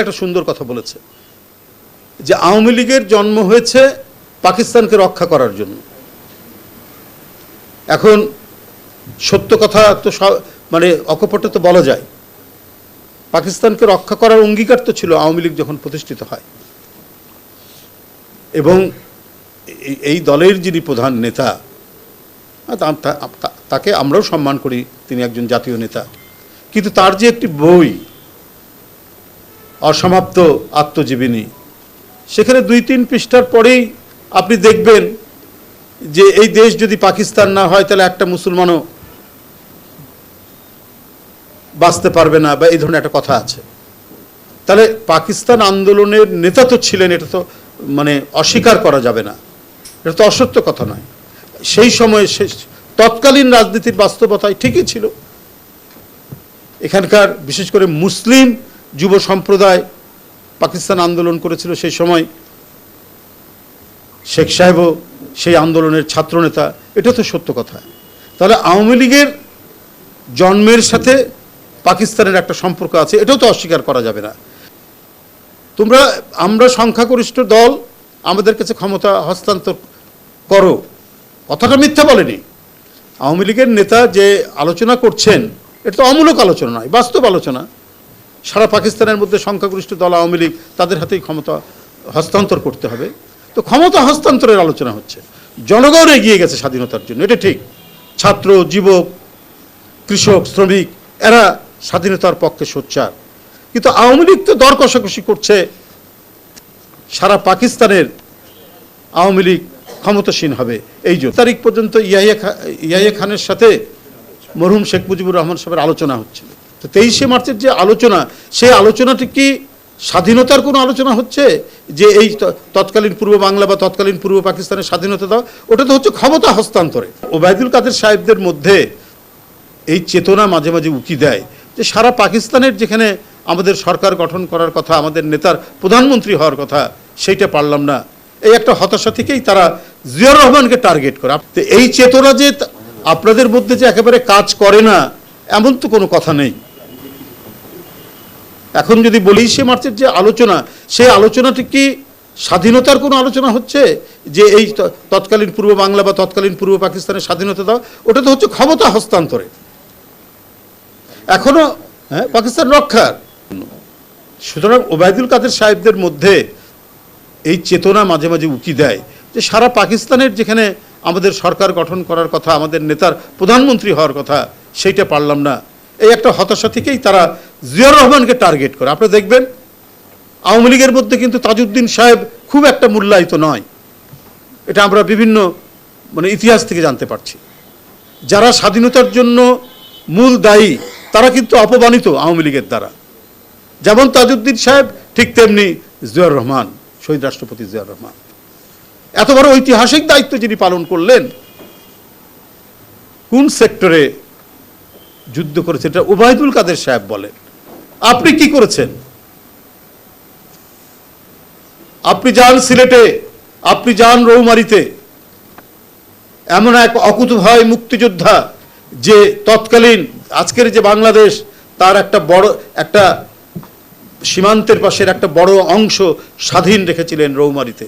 একটা সুন্দর কথা বলেছে যে আওয়ামী লীগের জন্ম হয়েছে পাকিস্তানকে রক্ষা করার জন্য। এখন সত্য কথা তো মানে অকপটে তো বলা যায়। পাকিস্তানকে রক্ষা করার অঙ্গীকার তো ছিল আওয়ামী লীগ যখন প্রতিষ্ঠিত হয়। এবং এই- দলের যিনি প্রধান নেতা তাকে আমরাও সম্মান করি, তিনি একজন জাতীয় নেতা। কিন্তু তার যে একটি বই অসমাপ্ত আত্মজীবনী। সেখানে দুই তিন পৃষ্ঠার পরেই আপনি দেখবেন যে এই দেশ যদি পাকিস্তান না হয়, তাহলে একটা মুসলমানও বাঁচতে পারবে না বা এই ধরনের একটা কথা আছে। তাহলে পাকিস্তান আন্দোলনের নেতা তো ছিলেন, এটা তো মানে অস্বীকার করা যাবে না। এটা তো অসত্য কথা নয়। সেই সময়ে সে তৎকালীন রাজনীতির বাস্তবতায় ঠিকই ছিল। এখানকার বিশেষ করে মুসলিম যুব সম্প্রদায় পাকিস্তান আন্দোলন করেছিল সেই সময়, শেখ সাহেবও সেই আন্দোলনের ছাত্রনেতা। এটা তো সত্য কথা। তাহলে আওয়ামী লীগের জন্মের সাথে পাকিস্তানের একটা সম্পর্ক আছে, এটাও তো অস্বীকার করা যাবে না। তোমরা, আমরা সংখ্যাগরিষ্ঠ দল, আমাদের কাছে ক্ষমতা হস্তান্তর করো। কথাটা মিথ্যা বলেনি। আওয়ামী লীগের নেতা যে আলোচনা করছেন, এটা তো অমূলক আলোচনা নয়, বাস্তব আলোচনা। সারা পাকিস্তানের মধ্যে সংখ্যাগরিষ্ঠ দল আওয়ামী লীগ তাদের হাতেই ক্ষমতা হস্তান্তর করতে হবে। তো ক্ষমতা হস্তান্তরের আলোচনা হচ্ছে। জনগণ এগিয়ে গেছে স্বাধীনতার জন্য, এটা ঠিক। ছাত্র, যুবক, কৃষক, শ্রমিক, এরা স্বাধীনতার পক্ষে সোচ্চার। কিন্তু আওয়ামী লীগ তো দর কষাকষি করছে। সারা পাকিস্তানের আওয়ামী লীগ ক্ষমতাসীন হবে। এই জন্য তারিখ পর্যন্ত ইয়াহিয়া ইয়াহিয়া খানের সাথে মরহুম শেখ মুজিবুর রহমান সাহেবের আলোচনা হচ্ছিল। তো তেইশে মার্চের যে আলোচনা, সেই আলোচনাটি কি স্বাধীনতার কোনো আলোচনা হচ্ছে? যে এই তৎকালীন পূর্ব বাংলা বা তৎকালীন পূর্ব পাকিস্তানের স্বাধীনতা দাও, ওটা তো হচ্ছে ক্ষমতা হস্তান্তরে। ওবায়দুল কাদের সাহেবদের মধ্যে এই চেতনা মাঝে মাঝে উকি দেয় যে সারা পাকিস্তানের যেখানে আমাদের সরকার গঠন করার কথা, আমাদের নেতার প্রধানমন্ত্রী হওয়ার কথা, সেইটা পারলাম না। এই একটা হতাশা থেকেই তারা জিয়াউর রহমানকে টার্গেট করে। তো এই চেতনা যে আপনাদের মধ্যে যে একেবারে কাজ করে না, এমন তো কোনো কথা নেই। এখন যদি বলি সে মার্চের যে আলোচনা সেই আলোচনাটি কি স্বাধীনতার কোনো আলোচনা হচ্ছে? যে এই তৎকালীন পূর্ব বাংলা বা তৎকালীন পূর্ব পাকিস্তানের স্বাধীনতা দাও ওটা তো হচ্ছে ক্ষমতা হস্তান্তরে এখনও হ্যাঁ পাকিস্তান রক্ষার। সুতরাং ওবায়দুল কাদের সাহেবদের মধ্যে এই চেতনা মাঝে মাঝে উকি দেয় যে সারা পাকিস্তানের যেখানে আমাদের সরকার গঠন করার কথা, আমাদের নেতার প্রধানমন্ত্রী হওয়ার কথা, সেইটা পারলাম না। এই একটা হতাশা থেকেই তারা জিয়াউর রহমানকে টার্গেট করে। আপনি দেখবেন, আওয়ামী লীগের মধ্যে কিন্তু তাজউদ্দিন সাহেব খুব একটা মূল্যায়িত নয়। এটা আমরা বিভিন্ন মানে ইতিহাস থেকে জানতে পারছি। যারা স্বাধীনতার জন্য মূল দায়ী, তারা কিন্তু অপমানিত আওয়ামী লীগের দ্বারা। যেমন তাজউদ্দিন সাহেব, ঠিক তেমনি জিয়াউর রহমান, শহীদ রাষ্ট্রপতি জিয়াউর রহমান। এত বড় ঐতিহাসিক দায়িত্ব যিনি পালন করলেন, কোন সেক্টরে যুদ্ধ করেছে, এটা ওবায়দুল কাদের সাহেব বলেন। আপনি কি করেছেন? আপনি যান সিলেটে, আপনি যান রৌমারিতে। এমন এক অকুতভয় মুক্তিযোদ্ধা যে তৎকালীন আজকের যে বাংলাদেশ, তার একটা বড়, একটা সীমান্তের পাশের একটা বড় অংশ স্বাধীন রেখেছিলেন রৌমারিতে।